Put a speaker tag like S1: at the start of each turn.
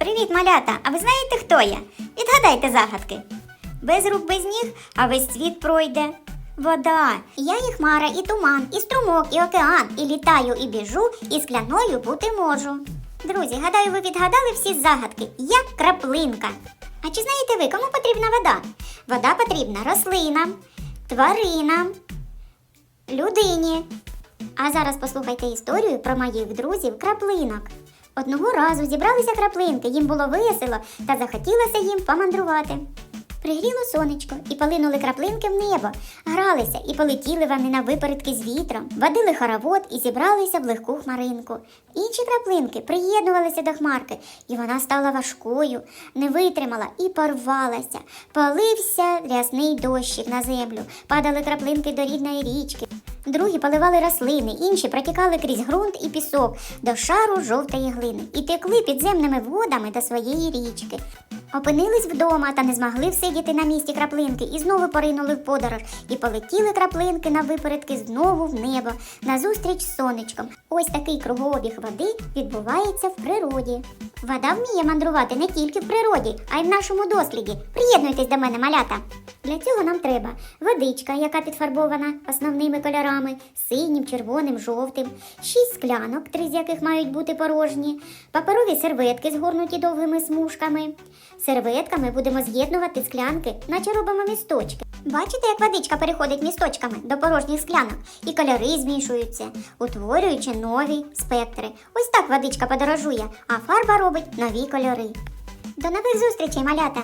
S1: Привіт, малята! А ви знаєте, хто я? Відгадайте загадки. Без рук, без ніг, а весь світ пройде. Вода. Я і хмара, і туман, і струмок, і океан, і літаю, і біжу, і скляною бути можу. Друзі, гадаю, ви відгадали всі загадки. Я краплинка. А чи знаєте ви, кому потрібна вода? Вода потрібна рослинам, тваринам, людині. А зараз послухайте історію про моїх друзів краплинок. Одного разу зібралися краплинки, їм було весело та захотілося їм помандрувати. Пригріло сонечко і полинули краплинки в небо, гралися і полетіли вони на випередки з вітром, водили хоровод і зібралися в легку хмаринку. Інші краплинки приєднувалися до хмарки, і вона стала важкою, не витримала і порвалася. Полився рясний дощик на землю, падали краплинки до рідної річки. Другі поливали рослини, інші протікали крізь ґрунт і пісок до шару жовтої глини і текли підземними водами до своєї річки. Опинились вдома та не змогли всидіти на місці краплинки і знову поринули в подорож, і полетіли краплинки на випередки знову в небо, назустріч сонечком. Ось такий кругообіг води відбувається в природі. Вода вміє мандрувати не тільки в природі, а й в нашому досліді. Приєднуйтесь до мене, малята. Для цього нам треба водичка, яка підфарбована основними кольорами синім, червоним, жовтим, шість склянок, три з яких мають бути порожні, паперові серветки згорнуті довгими смужками. Серветками будемо з'єднувати склянки, наче робимо місточки. Бачите, як водичка переходить місточками до порожніх склянок, і кольори змішуються, утворюючи нові спектри. Ось так водичка подорожує, а фарба робить нові кольори. До нових зустрічей, малята!